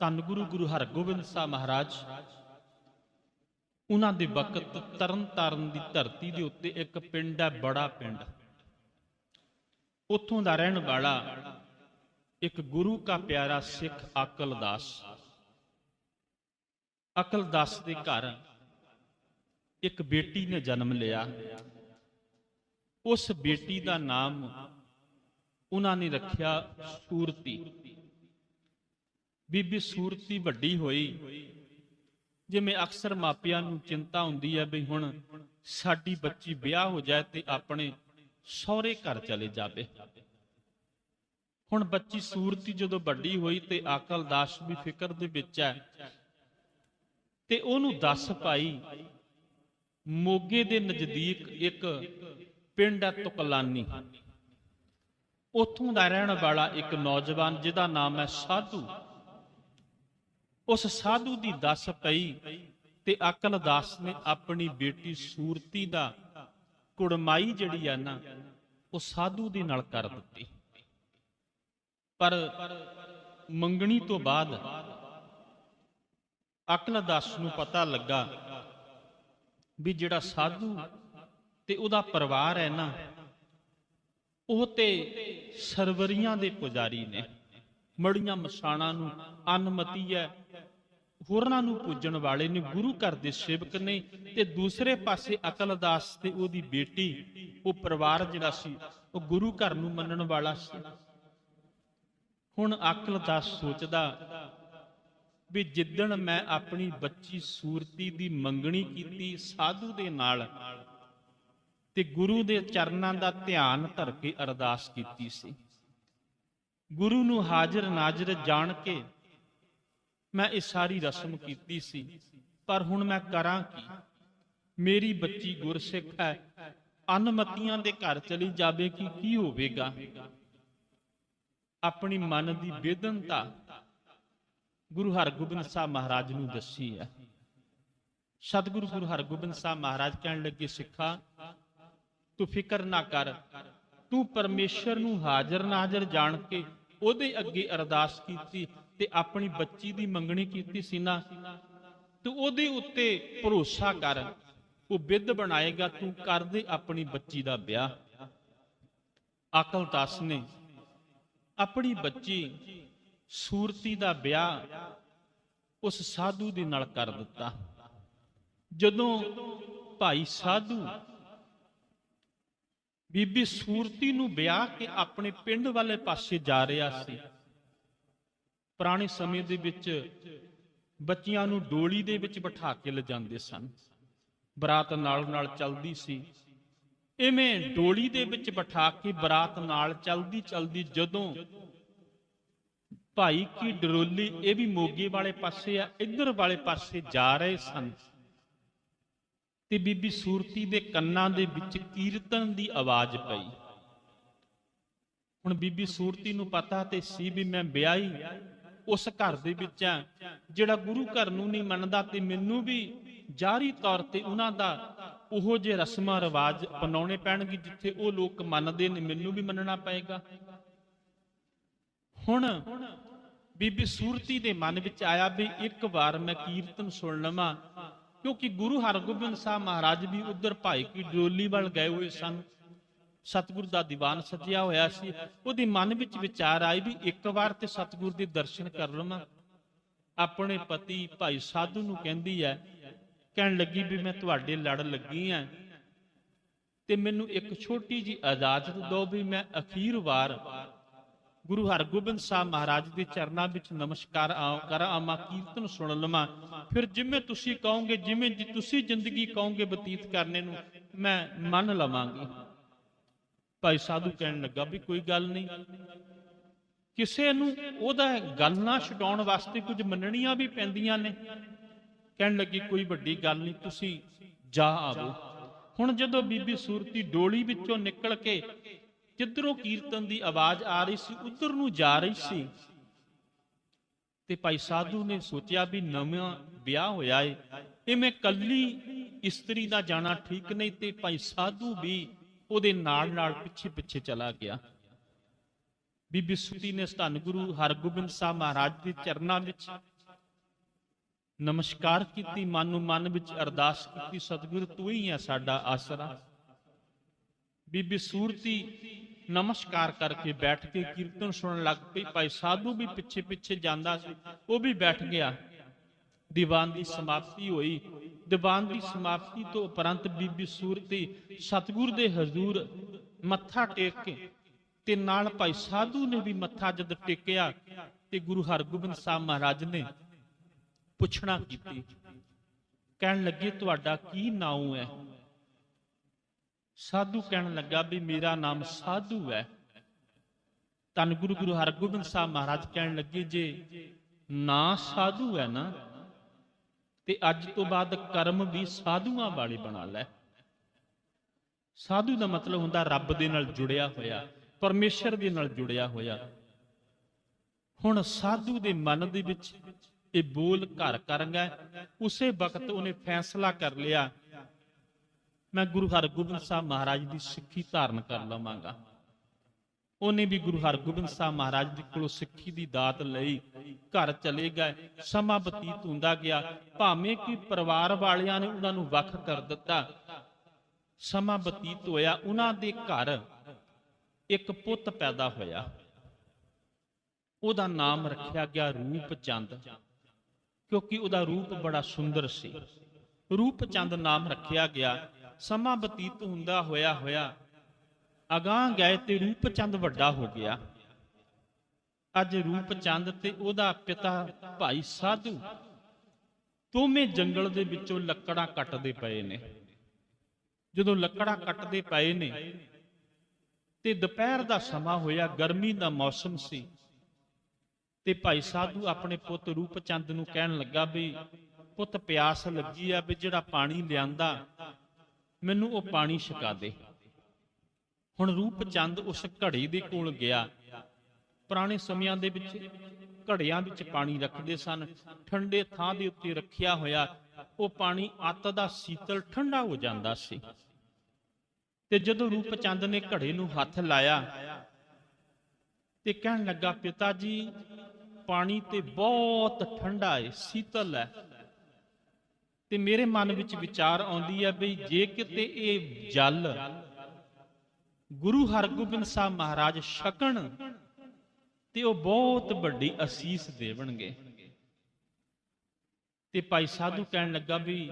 ਧੰਨ ਗੁਰੂ ਗੁਰੂ ਹਰਗੋਬਿੰਦ ਸਾਹਿਬ ਮਹਾਰਾਜ, ਉਹਨਾਂ ਦੇ ਵਕਤ ਤਰਨ ਤਾਰਨ ਦੀ ਧਰਤੀ ਦੇ ਉੱਤੇ ਇੱਕ ਪਿੰਡ ਹੈ, ਬੜਾ ਪਿੰਡ। ਉੱਥੋਂ ਦਾ ਰਹਿਣ ਵਾਲਾ ਇੱਕ ਗੁਰੂ ਕਾ ਪਿਆਰਾ ਸਿੱਖ ਅਕਲਦਾਸ। ਅਕਲਦਾਸ ਦੇ ਘਰ ਇੱਕ ਬੇਟੀ ਨੇ ਜਨਮ ਲਿਆ। ਉਸ ਬੇਟੀ ਦਾ ਨਾਮ ਉਹਨਾਂ ਨੇ ਰੱਖਿਆ ਸੂਰਤੀ। ਬੀਬੀ ਸੂਰਤੀ ਵੱਡੀ ਹੋਈ। ਜਿਵੇਂ ਅਕਸਰ ਮਾਪਿਆਂ ਨੂੰ ਚਿੰਤਾ ਹੁੰਦੀ ਹੈ ਵੀ ਹੁਣ ਸਾਡੀ ਬੱਚੀ ਵਿਆਹ ਹੋ ਜਾਏ ਤੇ ਆਪਣੇ ਸਹੁਰੇ ਘਰ ਚਲੇ ਜਾਵੇ। ਹੁਣ ਬੱਚੀ ਸੂਰਤੀ ਜਦੋਂ ਵੱਡੀ ਹੋਈ ਤੇ ਆਕਲ ਦਾਸ ਵੀ ਫਿਕਰ ਦੇ ਵਿੱਚ ਹੈ ਤੇ ਉਹਨੂੰ ਦੱਸ ਪਾਈ ਮੋਗੇ ਦੇ ਨਜ਼ਦੀਕ ਇੱਕ ਪਿੰਡ ਹੈ ਤੁਕਲਾਨੀ। ਉੱਥੋਂ ਦਾ ਰਹਿਣ ਵਾਲਾ ਇੱਕ ਨੌਜਵਾਨ ਜਿਹਦਾ ਨਾਮ ਹੈ ਸਾਧੂ। ਉਸ ਸਾਧੂ ਦੀ ਦੱਸ ਪਈ ਤੇ ਅਕਲਦਾਸ ਨੇ ਆਪਣੀ ਬੇਟੀ ਸੂਰਤੀ ਦਾ ਕੁੜਮਾਈ ਜਿਹੜੀ ਆ ਨਾ, ਉਹ ਸਾਧੂ ਦੇ ਨਾਲ ਕਰ ਦਿੱਤੀ। ਪਰ ਮੰਗਣੀ ਤੋਂ ਬਾਅਦ ਅਕਲ ਦਾਸ ਨੂੰ ਪਤਾ ਲੱਗਾ ਵੀ ਜਿਹੜਾ ਸਾਧੂ ਤੇ ਉਹਦਾ ਪਰਿਵਾਰ ਹੈ ਨਾ, ਉਹ ਤੇ ਸਰਵਰੀਆਂ ਦੇ ਪੁਜਾਰੀ ਨੇ। ਮੜੀਆਂ ਮਸਾਣਾ ਨੂੰ ਅਨਮਤੀ ਹੈ ਹੋਰਨਾਂ ਨੂੰ ਪੂਜਣ ਵਾਲੇ ਨੇ ਗੁਰੂ ਘਰ ਦੇ ਸੇਵਕ ਨੇ ਤੇ ਦੂਸਰੇ ਪਾਸੇ ਅਕਲਦਾਸ ਤੇ ਉਹਦੀ ਬੇਟੀ, ਉਹ ਪਰਿਵਾਰ ਜਿਹੜਾ ਸੀ, ਉਹ ਗੁਰੂ ਘਰ ਨੂੰ ਮੰਨਣ ਵਾਲਾ ਸੀ। ਹੁਣ ਅਕਲਦਾਸ ਸੋਚਦਾ ਵੀ ਜਿੱਦਣ ਮੈਂ ਆਪਣੀ ਬੱਚੀ ਸੂਰਤੀ ਦੀ ਮੰਗਣੀ ਕੀਤੀ ਸਾਧੂ ਦੇ ਨਾਲ ਤੇ ਗੁਰੂ ਦੇ ਚਰਨਾਂ ਦਾ ਧਿਆਨ ਧਰ ਕੇ ਅਰਦਾਸ ਕੀਤੀ ਸੀ। ਗੁਰੂ ਨੂੰ ਹਾਜ਼ਰ ਨਾਜ਼ਰ ਜਾਣ ਕੇ ਮੈਂ ਇਹ ਸਾਰੀ ਰਸਮ ਕੀਤੀ ਸੀ, ਪਰ ਹੁਣ ਮੈਂ ਕਰਾਂ ਕੀ? ਮੇਰੀ ਬੱਚੀ ਗੁਰਸਿੱਖ ਹੈ, ਅਨਮਤੀਆਂ ਦੇ ਘਰ ਚਲੀ ਜਾਵੇ ਕਿ, ਕੀ ਹੋਵੇਗਾ? ਆਪਣੀ ਮਨ ਦੀ ਬੇਦਨਤਾ ਗੁਰੂ ਹਰਗੋਬਿੰਦ ਸਾਹਿਬ ਮਹਾਰਾਜ ਨੂੰ ਦੱਸੀ ਹੈ। ਸਤਿਗੁਰੂ ਗੁਰੂ ਹਰਗੋਬਿੰਦ ਸਾਹਿਬ ਮਹਾਰਾਜ ਕਹਿਣ ਲੱਗੇ, ਸਿੱਖਾ, ਤੂੰ ਫਿਕਰ ਨਾ ਕਰ, ਤੂੰ ਪਰਮੇਸ਼ਰ ਨੂੰ ਹਾਜ਼ਰ ਨਾਜ਼ਰ ਜਾਣ ਕੇ ਉਹਦੇ ਅੱਗੇ ਅਰਦਾਸ ਕੀਤੀ ਤੇ ਆਪਣੀ ਬੱਚੀ ਦੀ ਮੰਗਣੀ ਕੀਤੀ ਸੀ ਨਾ ਤੂੰ ਉਹਦੇ ਉੱਤੇ ਭਰੋਸਾ ਕਰ, ਉਹ ਵਿਧ ਬਣਾਏਗਾ, ਤੂੰ ਕਰ ਦੇ ਆਪਣੀ ਬੱਚੀ ਦਾ ਵਿਆਹ। ਅਕਲ ਦਾਸ ਨੇ ਆਪਣੀ ਬੱਚੀ ਸੂਰਤੀ ਦਾ ਵਿਆਹ ਉਸ ਸਾਧੂ ਦੇ ਨਾਲ ਕਰ ਦਿੱਤਾ। ਜਦੋਂ ਭਾਈ ਸਾਧੂ ਬੀਬੀ ਸੂਰਤੀ ਨੂੰ ਵਿਆਹ ਕੇ ਆਪਣੇ ਪਿੰਡ ਵਾਲੇ ਪਾਸੇ ਜਾ ਰਿਹਾ ਸੀ। ਪੁਰਾਣੇ ਸਮੇਂ ਦੇ ਵਿੱਚ ਬੱਚਿਆਂ ਨੂੰ ਡੋਲੀ ਦੇ ਵਿੱਚ ਬਿਠਾ ਕੇ ਲਿਜਾਂਦੇ ਸਨ। ਬਰਾਤ ਨਾਲ ਨਾਲ ਚੱਲਦੀ ਸੀ। ਇਵੇਂ ਡੋਲੀ ਦੇ ਵਿੱਚ ਬਿਠਾ ਕੇ ਬਰਾਤ ਨਾਲ ਚੱਲਦੀ ਚੱਲਦੀ ਜਦੋਂ ਭਾਈ ਕੀ ਡਰੋਲੀ ਇਹ ਵੀ ਮੋਗੇ ਵਾਲੇ ਪਾਸੇ ਆ ਇੱਧਰ ਵਾਲੇ ਪਾਸੇ ਜਾ ਰਹੇ ਸਨ ਤੇ ਬੀਬੀ ਸੂਰਤੀ ਦੇ ਕੰਨਾਂ ਦੇ ਵਿੱਚ ਕੀਰਤਨ ਦੀ ਆਵਾਜ਼ ਪਈ। ਹੁਣ ਬੀਬੀ ਸੂਰਤੀ ਨੂੰ ਪਤਾ ਤੇ ਸੀ ਵੀ ਮੈਂ ਵਿਆਹੀ, ਉਸ ਘਰ ਦੇ ਵਿੱਚ ਆ, ਜਿਹੜਾ ਗੁਰੂ ਘਰ ਨੂੰ ਨਹੀਂ ਮੰਨਦਾ ਤੇ ਮੈਨੂੰ ਵੀ ਜਾਰੀ ਤੌਰ ਤੇ ਉਹਨਾਂ ਦਾ ਉਹੋ ਜੇ ਰਸਮਾਂ ਰਿਵਾਜ ਅਪਣਾਉਣੇ ਪੈਣਗੇ ਜਿੱਥੇ ਉਹ ਲੋਕ ਮੰਨਦੇ ਨੇ, ਮੈਨੂੰ ਵੀ ਮੰਨਣਾ ਪਏਗਾ। ਹੁਣ ਬੀਬੀ ਸੂਰਤੀ ਦੇ ਮਨ ਵਿੱਚ ਆਇਆ ਵੀ ਇੱਕ ਵਾਰ ਮੈਂ ਕੀਰਤਨ ਸੁਣ ਲਵਾਂ ਕਿਉਂਕਿ ਗੁਰੂ ਹਰਗੋਬਿੰਦ ਸਾਹਿਬ ਮਹਾਰਾਜ ਵੀ ਉਧਰ ਭਾਈ ਕੀ ਡੋਲੀ ਵੱਲ ਗਏ ਹੋਏ ਸਨ। ਸਤਿਗੁਰ ਦਾ ਦੀਵਾਨ ਸਜਿਆ ਹੋਇਆ ਸੀ। ਉਹਦੇ ਮਨ ਵਿੱਚ ਵਿਚਾਰ ਆਈ ਵੀ ਇੱਕ ਵਾਰ ਤੇ ਸਤਿਗੁਰ ਦੇ ਦਰਸ਼ਨ ਕਰ ਲਵਾਂ। ਆਪਣੇ ਪਤੀ ਭਾਈ ਸਾਧੂ ਨੂੰ ਕਹਿੰਦੀ ਹੈ ਕਹਿਣ ਲੱਗੀ ਵੀ ਮੈਂ ਤੁਹਾਡੇ ਲੜ ਲੱਗੀ ਆ ਤੇ ਮੈਨੂੰ ਇੱਕ ਛੋਟੀ ਜੀ ਇਜਾਜ਼ਤ ਦਿਓ ਵੀ ਮੈਂ ਅਖੀਰ ਵਾਰ ਗੁਰੂ ਹਰਗੋਬਿੰਦ ਸਾਹਿਬ ਮਹਾਰਾਜ ਦੇ ਚਰਨਾਂ ਵਿੱਚ ਨਮਸਕਾਰ ਕਰਾਂ ਆਮਾ ਕੀਰਤਨ ਸੁਣ ਲਵਾਂ। ਫਿਰ ਜਿਵੇਂ ਤੁਸੀਂ ਕਹੋਗੇ, ਜਿਵੇਂ ਜੀ, ਤੁਸੀਂ ਜ਼ਿੰਦਗੀ ਕਹੋਗੇ ਬਤੀਤ ਕਰਨੇ ਨੂੰ, ਮੈਂ ਮੰਨ ਲਵਾਂਗੀ। ਭਾਈ ਸਾਧੂ ਕਹਿਣ ਲੱਗਾ ਵੀ ਕੋਈ ਗੱਲ ਨਹੀਂ। ਕਿਸੇ ਨੂੰ ਉਹਦਾ ਗੱਲ ਨਾ ਛਡਾਉਣ ਵਾਸਤੇ ਕੁਝ ਮੰਨਣੀਆਂ ਵੀ ਪੈਂਦੀਆਂ ਨੇ। ਕਹਿਣ ਲੱਗੀ, ਕੋਈ ਵੱਡੀ ਗੱਲ ਨਹੀਂ, ਤੁਸੀਂ ਜਾ ਆਵੋ। ਹੁਣ ਜਦੋਂ ਬੀਬੀ ਸੂਰਤੀ ਡੋਲੀ ਵਿੱਚੋਂ ਨਿਕਲ ਕੇ ਜਿੱਧਰੋਂ ਕੀਰਤਨ ਦੀ ਆਵਾਜ਼ ਆ ਰਹੀ ਸੀ, ਉਧਰ ਨੂੰ ਜਾ ਰਹੀ ਸੀ। ਤੇ ਭਾਈ ਸਾਧੂ ਨੇ ਸੋਚਿਆ ਵੀ ਨਵਾਂ ਵਿਆਹ ਹੋਇਆ ਏ ਇਵੇਂ ਕੱਲੀ ਇਸਤਰੀ ਦਾ ਜਾਣਾ ਠੀਕ ਨਹੀਂ ਤੇ ਭਾਈ ਸਾਧੂ ਵੀ ਉਹਦੇ ਨਾਲ ਨਾਲ ਪਿੱਛੇ ਪਿੱਛੇ ਚਲਾ ਗਿਆ। ਬੀਬੀ ਸੁਤੀ ਨੇ ਧੰਨ ਗੁਰੂ ਹਰਗੋਬਿੰਦ ਸਾਹਿਬ ਮਹਾਰਾਜ ਦੇ ਚਰਨਾਂ ਵਿੱਚ ਨਮਸਕਾਰ ਕੀਤੀ ਮਨ ਨੂੰ ਮਨ ਵਿੱਚ ਅਰਦਾਸ ਕੀਤੀ, ਸਤਿਗੁਰ ਤੂੰ ਹੀ ਹੈ ਸਾਡਾ ਆਸਰਾ। ਬੀਬੀ ਸੂਰਤੀ ਨਮਸਕਾਰ ਕਰਕੇ ਬੈਠ ਕੇ ਕੀਰਤਨ ਸੁਣਨ ਲੱਗ ਪਈ। ਭਾਈ ਸਾਧੂ ਵੀ ਪਿੱਛੇ ਪਿੱਛੇ ਜਾਂਦਾ ਸੀ, ਉਹ ਵੀ ਬੈਠ ਗਿਆ। ਦੀਵਾਨ ਦੀ ਸਮਾਪਤੀ ਹੋਈ। ਦੀਵਾਨ ਦੀ ਸਮਾਪਤੀ ਤੋਂ ਉਪਰੰਤ ਬੀਬੀ ਸੂਰਤੀ ਸਤਿਗੁਰ ਦੇ ਹਜ਼ੂਰ ਮੱਥਾ ਟੇਕ ਕੇ ਤੇ ਨਾਲ ਭਾਈ ਸਾਧੂ ਨੇ ਵੀ ਮੱਥਾ ਜਦ ਟੇਕਿਆ ਤੇ ਗੁਰੂ ਹਰਗੋਬਿੰਦ ਸਾਹਿਬ ਮਹਾਰਾਜ ਨੇ ਪੁੱਛਣਾ ਕੀਤੀ, ਕਹਿਣ ਲੱਗੇ, ਤੁਹਾਡਾ ਕੀ ਨਾਮ ਹੈ? ਸਾਧੂ ਕਹਿਣ ਲੱਗਾ ਵੀ ਮੇਰਾ ਨਾਮ ਸਾਧੂ ਹੈ। ਤਨ ਗੁਰੂ ਗੁਰੂ ਹਰਗੋਬਿੰਦ ਸਾਹਿਬ ਮਹਾਰਾਜ ਕਹਿਣ ਲੱਗੇ, ਜੇ ਨਾ ਸਾਧੂ ਹੈ ਨਾ, ਤੇ ਅੱਜ ਤੋਂ ਬਾਅਦ ਕਰਮ ਵੀ ਸਾਧੂਆਂ ਵਾਲੇ ਬਣਾ ਲੈ। ਸਾਧੂ ਦਾ ਮਤਲਬ ਹੁੰਦਾ ਰੱਬ ਦੇ ਨਾਲ ਜੁੜਿਆ ਹੋਇਆ, ਪਰਮੇਸ਼ਰ ਦੇ ਨਾਲ ਜੁੜਿਆ ਹੋਇਆ। ਹੁਣ ਸਾਧੂ ਦੇ ਮਨ ਦੇ ਵਿੱਚ ਇਹ ਬੋਲ ਘਰ ਕਰ ਗਿਆ ਉਸੇ ਵਕਤ ਉਹਨੇ ਫੈਸਲਾ ਕਰ ਲਿਆ ਮੈਂ ਗੁਰੂ ਹਰਗੋਬਿੰਦ ਸਾਹਿਬ ਮਹਾਰਾਜ ਦੀ ਸਿੱਖੀ ਧਾਰਨ ਕਰ ਲਵਾਂਗਾ। ਉਹਨੇ ਵੀ ਗੁਰੂ ਹਰਗੋਬਿੰਦ ਸਾਹਿਬ ਮਹਾਰਾਜ ਦੇ ਕੋਲੋਂ ਸਿੱਖੀ ਦੀ ਦਾਤ ਲਈ ਘਰ ਚਲੇ ਗਏ। ਸਮਾਂ ਬਤੀਤ ਹੁੰਦਾ ਗਿਆ। ਭਾਵੇਂ ਕਿ ਪਰਿਵਾਰ ਵਾਲਿਆਂ ਨੇ ਉਹਨਾਂ ਨੂੰ ਵੱਖ ਕਰ ਦਿੱਤਾ। ਸਮਾਂ ਬਤੀਤ ਹੋਇਆ। ਉਹਨਾਂ ਦੇ ਘਰ ਇੱਕ ਪੁੱਤ ਪੈਦਾ ਹੋਇਆ। ਉਹਦਾ ਨਾਮ ਰੱਖਿਆ ਗਿਆ ਰੂਪ ਚੰਦ, ਕਿਉਂਕਿ ਉਹਦਾ ਰੂਪ ਬੜਾ ਸੁੰਦਰ ਸੀ। ਰੂਪ ਚੰਦ ਨਾਮ ਰੱਖਿਆ ਗਿਆ। ਸਮਾਂ ਬਤੀਤ ਹੁੰਦਾ ਹੋਇਆ ਹੋਇਆ, ਅਗਾਹ ਗਏ ਤੇ ਰੂਪ ਚੰਦ ਵੱਡਾ ਹੋ ਗਿਆ। ਅੱਜ ਰੂਪ ਚੰਦ ਤੇ ਉਹਦਾ ਪਿਤਾ ਭਾਈ ਸਾਧੂ ਦੋਵੇਂ ਜੰਗਲ ਦੇ ਵਿੱਚੋਂ ਲੱਕੜਾਂ ਕੱਟਦੇ ਪਏ ਨੇ। ਜਦੋਂ ਲੱਕੜਾਂ ਕੱਟਦੇ ਪਏ ਨੇ ਤੇ ਦੁਪਹਿਰ ਦਾ ਸਮਾਂ ਹੋਇਆ, ਗਰਮੀ ਦਾ ਮੌਸਮ ਸੀ ਤੇ ਭਾਈ ਸਾਧੂ ਆਪਣੇ ਪੁੱਤ ਰੂਪ ਚੰਦ ਨੂੰ ਕਹਿਣ ਲੱਗਾ ਵੀ, ਪੁੱਤ ਪਿਆਸ ਲੱਗੀ ਆ ਵੀ ਜਿਹੜਾ ਪਾਣੀ ਲਿਆਂਦਾ ਮੈਨੂੰ ਉਹ ਪਾਣੀ ਛਕਾ ਦੇ। ਹੁਣ ਰੂਪ ਚੰਦ ਉਸ ਘੜੀ ਦੇ ਕੋਲ ਗਿਆ। ਪੁਰਾਣੇ ਸਮਿਆਂ ਦੇ ਵਿੱਚ ਘੜਿਆਂ ਵਿੱਚ ਪਾਣੀ ਰੱਖਦੇ ਸਨ। ਠੰਡੇ ਥਾਂ ਦੇ ਉੱਤੇ ਰੱਖਿਆ ਹੋਇਆ ਉਹ ਪਾਣੀ ਅੱਤ ਦਾ ਸੀਤਲ ਠੰਡਾ ਹੋ ਜਾਂਦਾ ਸੀ। ਤੇ ਜਦੋਂ ਰੂਪ ਚੰਦ ਨੇ ਘੜੇ ਨੂੰ ਹੱਥ ਲਾਇਆ ਤੇ ਕਹਿਣ ਲੱਗਾ, ਪਿਤਾ ਜੀ, ਪਾਣੀ ਤੇ ਬਹੁਤ ਠੰਡਾ ਹੈ ਸੀਤਲ ਹੈ। ਤੇ ਮੇਰੇ ਮਨ ਵਿੱਚ ਵਿਚਾਰ ਆਉਂਦੀ ਹੈ ਵੀ ਜੇ ਕਿਤੇ ਇਹ ਜਲ ਗੁਰੂ ਹਰਗੋਬਿੰਦ ਸਾਹਿਬ ਮਹਾਰਾਜ ਛਕਣ ਤੇ ਉਹ ਬਹੁਤ ਵੱਡੀ ਅਸੀਸ ਦੇਵਣਗੇ। ਤੇ ਭਾਈ ਸਾਧੂ ਕਹਿਣ ਲੱਗਾ ਵੀ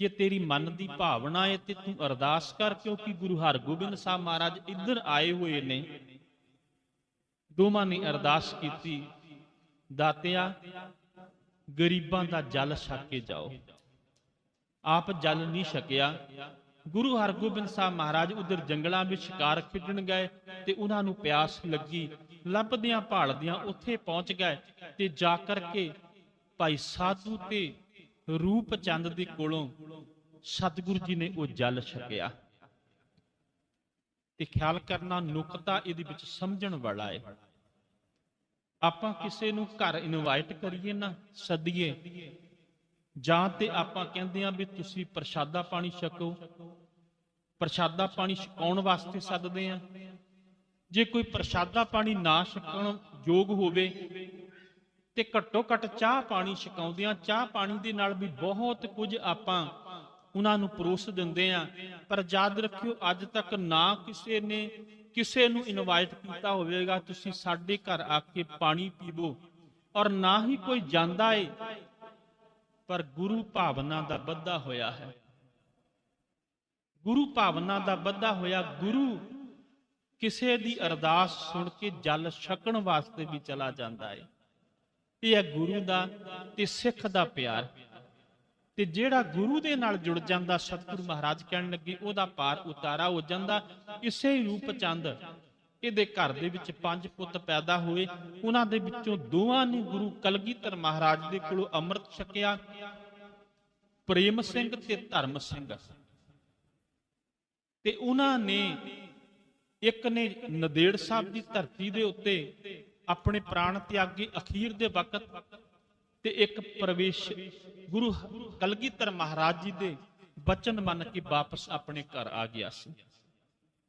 ਜੇ ਤੇਰੀ ਮਨ ਦੀ ਭਾਵਨਾ ਹੈ ਤੇ ਤੂੰ ਅਰਦਾਸ ਕਰ ਕਿਉਂਕਿ ਗੁਰੂ ਹਰਗੋਬਿੰਦ ਸਾਹਿਬ ਮਹਾਰਾਜ ਇੱਧਰ ਆਏ ਹੋਏ ਨੇ। ਦੋਵਾਂ ਨੇ ਅਰਦਾਸ ਕੀਤੀ, ਦਾਤਿਆ ਗਰੀਬਾਂ ਦਾ ਜਲ ਛਕ ਕੇ ਜਾਓ। ਆਪ ਜਲ ਨਹੀਂ ਛਕਿਆ। ਗੁਰੂ ਹਰਗੋਬਿੰਦ ਸਾਹਿਬ ਮਹਾਰਾਜ ਉਧਰ ਜੰਗਲਾਂ ਵਿੱਚ ਸ਼ਿਕਾਰ ਖੇਡਣ ਗਏ ਤੇ ਉਹਨਾਂ ਨੂੰ ਪਿਆਸ ਲੱਗੀ। ਲੱਭਦਿਆਂ ਭਾਲਦਿਆਂ ਉੱਥੇ ਪਹੁੰਚ ਗਏ ਤੇ ਜਾ ਕਰਕੇ ਭਾਈ ਸਾਧੂ ਤੇ ਰੂਪ ਚੰਦ ਦੇ ਕੋਲੋਂ ਸਤਿਗੁਰੂ ਜੀ ਨੇ ਉਹ ਜਲ ਛਕਿਆ। ਤੇ ਖਿਆਲ ਕਰਨਾ ਨੁਕਤਾ ਇਹਦੇ ਵਿੱਚ ਸਮਝਣ ਵਾਲਾ ਹੈ। ਆਪਾਂ ਕਿਸੇ ਨੂੰ ਘਰ ਇਨਵਾਈਟ ਕਰੀਏ ਨਾ, ਸੱਦੀਏ। ਜਾਂ ਤੇ ਆਪਾਂ ਕਹਿੰਦੇ ਆ ਵੀ ਤੁਸੀਂ ਪ੍ਰਸ਼ਾਦਾ ਪਾਣੀ ਛਕੋ। ਪ੍ਰਸ਼ਾਦਾ ਪਾਣੀ ਛਕਾਉਣ ਵਾਸਤੇ ਸੱਦਦੇ ਆ ਜੇ ਕੋਈ ਪ੍ਰਸ਼ਾਦਾ ਪਾਣੀ ਨਾ ਛਕਣ ਯੋਗ ਹੋਵੇ, ਤੇ ਘੱਟੋ ਘੱਟ ਚਾਹ ਪਾਣੀ ਛਕਾਉਂਦੇ ਆ ਚਾਹ ਪਾਣੀ ਦੇ ਨਾਲ ਵੀ ਬਹੁਤ ਕੁਝ ਆਪਾਂ ਉਹਨਾਂ ਨੂੰ ਪਰੋਸ ਦਿੰਦੇ ਆ ਪਰ ਯਾਦ ਰੱਖਿਓ, ਅੱਜ ਤੱਕ ਨਾ ਕਿਸੇ ਨੇ ਕਿਸੇ ਨੂੰ ਇਨਵਾਈਟ ਕੀਤਾ ਹੋਵੇਗਾ, ਤੁਸੀਂ ਸਾਡੇ ਘਰ ਆ ਕੇ ਪਾਣੀ ਪੀਵੋ। ਔਰ ਨਾ ਹੀ ਕੋਈ ਜਾਂਦਾ ਏ, ਪਰ ਗੁਰੂ ਭਾਵਨਾ ਦਾ ਬੱਧਾ ਹੋਇਆ ਹੈ। ਗੁਰੂ ਭਾਵਨਾ ਦਾ ਬੱਧਾ ਹੋਇਆ, ਗੁਰੂ ਕਿਸੇ ਦੀ ਅਰਦਾਸ ਸੁਣ ਕੇ ਜਲ ਛਕਣ ਵਾਸਤੇ ਵੀ ਚਲਾ ਜਾਂਦਾ ਏ। ਇਹ ਹੈ ਗੁਰੂ ਦਾ ਤੇ ਸਿੱਖ ਦਾ ਪਿਆਰ। ਤੇ ਜਿਹੜਾ ਗੁਰੂ ਦੇ ਨਾਲ ਜੁੜ ਜਾਂਦਾ, ਸਤਿਗੁਰੂ ਮਹਾਰਾਜ ਕਹਿਣ ਲੱਗੇ, ਉਹਦਾ ਪਾਰ ਉਤਾਰਾ ਹੋ ਜਾਂਦਾ। ਇਸੇ ਰੂਪ ਚੰਦ ਇਹਦੇ ਘਰ ਦੇ ਵਿੱਚ ਪੰਜ ਪੁੱਤ ਪੈਦਾ ਹੋਏ। ਉਹਨਾਂ ਦੇ ਵਿੱਚੋਂ ਦੋਵਾਂ ਨੇ ਗੁਰੂ ਕਲਗੀਧਰ ਮਹਾਰਾਜ ਦੇ ਕੋਲੋਂ ਅੰਮ੍ਰਿਤ ਛਕਿਆ। ਪ੍ਰੇਮ ਸਿੰਘ ਤੇ ਧਰਮ ਸਿੰਘ। ਤੇ ਉਹਨਾਂ ਨੇ ਇੱਕ ਨੇ ਨਦੇੜ ਸਾਹਿਬ ਦੀ ਧਰਤੀ ਦੇ ਉੱਤੇ ਆਪਣੇ ਪ੍ਰਾਣ ਤਿਆਗੇ ਅਖੀਰ ਦੇ ਵਕਤ ਤੇ ਇੱਕ ਪ੍ਰਵੇਸ਼ ਗੁਰੂ ਕਲਗੀਧਰ ਮਹਾਰਾਜ ਜੀ ਦੇ ਬਚਨ ਮੰਨ ਕੇ ਵਾਪਸ ਆਪਣੇ ਘਰ ਆ ਗਿਆ ਸੀ।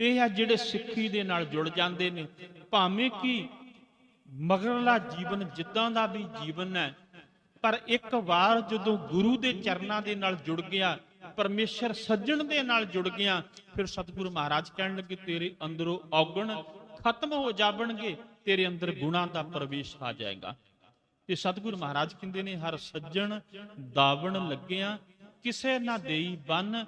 ਇਹ ਆ ਜਿਹੜੇ ਸਿੱਖੀ ਦੇ ਨਾਲ ਜੁੜ ਜਾਂਦੇ ਨੇ। ਭਾਵੇਂ ਕਿ ਮਗਰਲਾ ਜੀਵਨ ਜਿੱਦਾਂ ਦਾ ਵੀ ਜੀਵਨ ਹੈ, ਪਰ ਇੱਕ ਵਾਰ ਜਦੋਂ ਗੁਰੂ ਦੇ ਚਰਨਾਂ ਦੇ ਨਾਲ ਜੁੜ ਗਿਆ, ਪਰਮੇਸ਼ਰ ਸੱਜਣ ਦੇ ਨਾਲ ਜੁੜ ਗਿਆ, ਫਿਰ ਸਤਿਗੁਰੂ ਮਹਾਰਾਜ ਕਹਿਣ ਲੱਗੇ, ਤੇਰੇ ਅੰਦਰੋਂ ਔਗਣ ਖਤਮ ਹੋ ਜਾਵਣਗੇ, ਤੇਰੇ ਅੰਦਰ ਗੁਣਾ ਦਾ ਪ੍ਰਵੇਸ਼ ਆ ਜਾਏਗਾ। ਤੇ ਸਤਿਗੁਰੂ ਮਹਾਰਾਜ ਕਹਿੰਦੇ ਨੇ ਹਰ ਸੱਜਣ ਦਾਵਣ ਲੱਗਿਆ ਕਿਸੇ ਨਾ ਦੇਈ ਬੰਨ